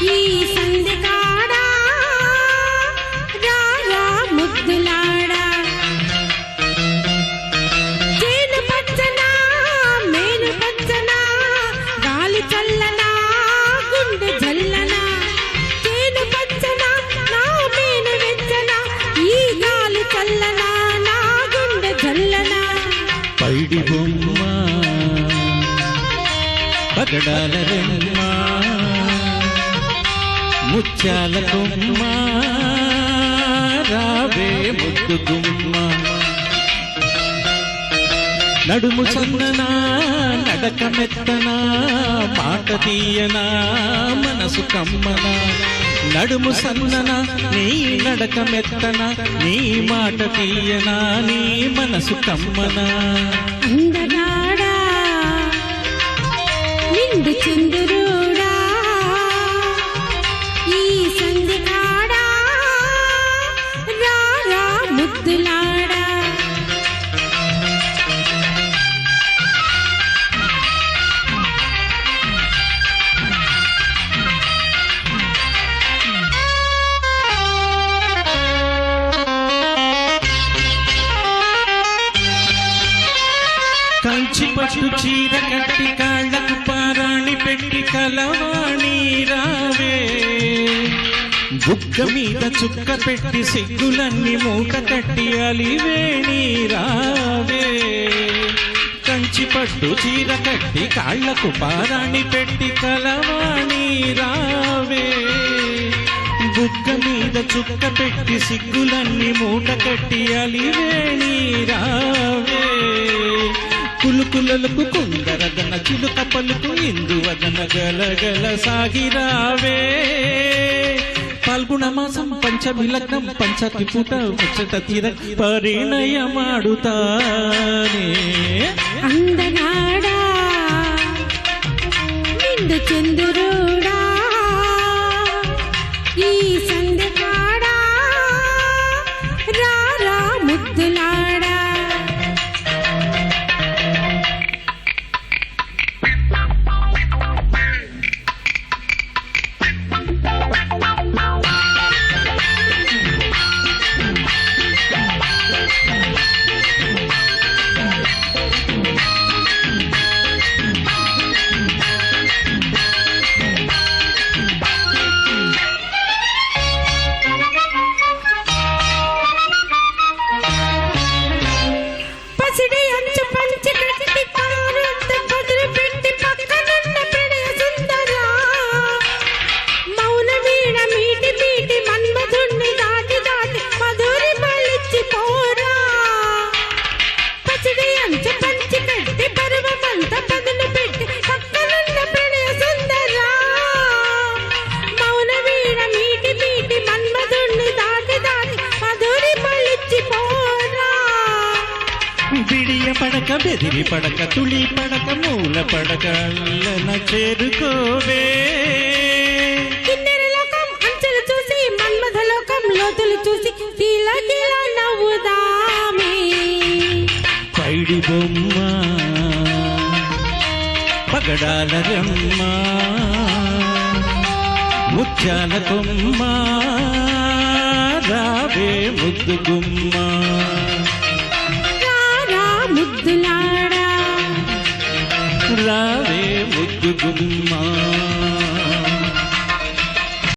ఈ సంధికాడా రారా ముద్దులాడా. చేను పచ్చనా మేను పచ్చనా గాలి చల్లనా గుండె జల్లనా. చేను పచ్చనా నా మేను వెచ్చనా ఈ గాలి చల్లనా నా గుండె జల్లనా. పైడి బొమ్మ పగడాల రెమ్మ ముత్యాల కొమ్మ రావే ముద్దు గుమ్మ నడుము చందనా నడక మెత్తనా మాట తీయనా మనసు కమ్మనా. నడుము సన్నన నీ నడక మెత్తనా నీ మాట తీయనా నీ మనసు కమ్మనా. ముద్దులాడా కంచి పట్టు చీర కట్టి కాళ్ళకు పారాణి పెట్టి కలవాణి రావే మీద చుక్క పెట్టి సిగ్గులన్నీ మూట కట్టి అలివేణి రావే. కంచి పట్టు చీర కట్టి కాళ్ళకు పారాణి పెట్టి కలవాణి రావే. బుగ్గ మీద చుక్క పెట్టి సిగ్గులన్నీ మూట కట్టి అలివేణి రావే. కులుకులకు కుందరదన చిలుక పలుకు ఇందువదన గలగల సాగిరావే ఫాల్గుణ మాసం పంచమి లగ్నం పంచకి పుట పచ్చట తీర పరిణయమాడుతానే. బిడియ పడక బెదిరి పడక తుళి పడక మూల పడక అల్లన చేరుకోవే. లోకం అంచెలు చూసి మన్మథ లోకం లోతులు చూసి కీల కీల నవ్వుదామే. పైడి బొమ్మ పగడాల రమ్మ ముత్యాల కొమ్మ రావే ముద్దు గుమ్మ. ముద్దులాడా రావే ముద్దు గుమ్మ